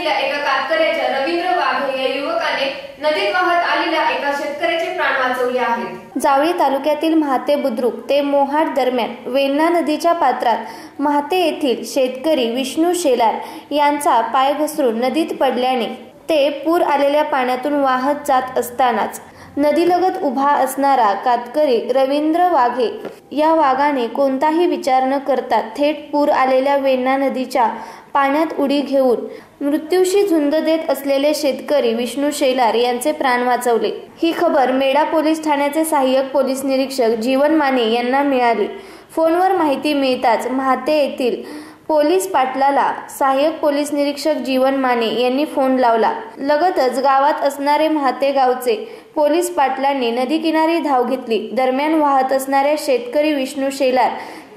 असलेल्या एका कातकऱ्याच्या रवींद्र या युवकाने नदीत वाहत आलेल्या एका शेतकऱ्याचे प्राण वाचवले आहेत. जावळी तालुक्यातील महाते बुद्रुक ते मोहाड दरम्यान वेन्ना नदीच्या पात्रात महाते येथील शेतकरी विष्णू शेलार यांचा पाय घसरून नदीत पडल्याने ते पूर आलेल्या पाण्यातून वाहत जात असतानाच नदीलगत उभा असणारा कातकरी रवींद्र वाघे या वाघाने कोणताही विचार न करता थेट पूर आलेल्या वेण्णा नदीच्या पाण्यात उडी घेऊन मृत्यूशी झुंज देत असलेले शेतकरी विष्णू शेलार यांचे प्राण वाचवले. ही खबर मेडा पोलीस ठाण्याचे सहाय्यक पोलीस निरीक्षक जीवन माने यांना मिळाली. फोनवर माहिती मिळताच म्हाते येथील पोलीस पाटलाला सहाय्यक पोलीस निरीक्षक जीवन माने यांनी फोन लावला. लगतच गावात असणारे म्हाते गावचे पोलीस पाटलांनी नदी किनारी धाव घेतली. दरम्यान वाहत असणाऱ्या शेतकरी विष्णू शेलार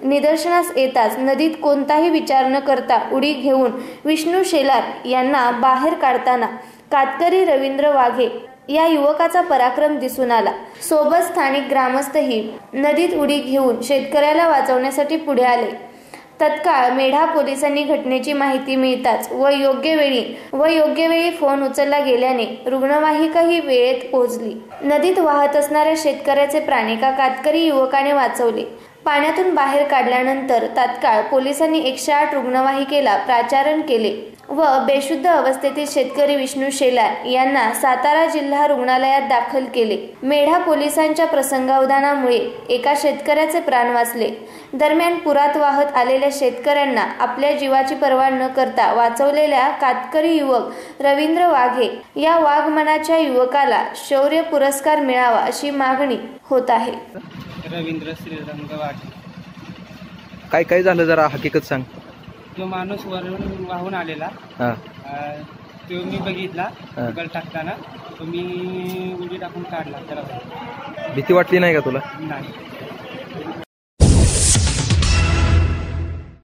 निदर्शनास येताच नदीत कोणताही विचार न करता उडी घेऊन विष्णू शेलार यांना बाहेर काढताना कातकरी रवींद्र वाघे या युवकाचा पराक्रम दिसून आला. सोबत स्थानिक ग्रामस्थही नदीत उडी घेऊन शेतकऱ्याला वाचवण्यासाठी पुढे आले. तत्काळ मेढा पोलिसांनी घटनेची माहिती मिळताच व योग्य वेळी व योग्य वेळी फोन उचलला गेल्याने रुग्णवाहिकाही वेळेत पोहोचली. नदीत वाहत असणाऱ्या शेतकऱ्याचे प्राण एका कातकरी युवकाने वाचवले. पाण्यातून बाहेर काढल्यानंतर तात्काळ पोलिसांनी एकशे आठ रुग्णवाहिकेला प्राचारण केले. व बेशुद्ध अवस्थेतील शेतकरी विष्णू शेलार यांना सातारा जिल्हा रुग्णालयात दाखल केले. मेढा पोलिसांच्या प्रसंगावधानामुळे एका शेतकऱ्याचे प्राण वाचले. दरम्यान पुरात वाहत आलेल्या शेतकऱ्यांना आपल्या जीवाची पर्वा न करता वाचवलेल्या कातकरी युवक रवींद्र वाघे या वाघमनाच्या युवकाला शौर्य पुरस्कार मिळावा अशी मागणी होत आहे. रवींद्र श्रीरंग वाघ. काय काय झालं जरा हकीकत सांग. तो माणूस वरून वाहून आलेला. हा. अं, तो मी बघितला हा. गल टाकताना. तो मी उडी टाकून काढला त्याला भीती वाटली नाही का तुला? नाही.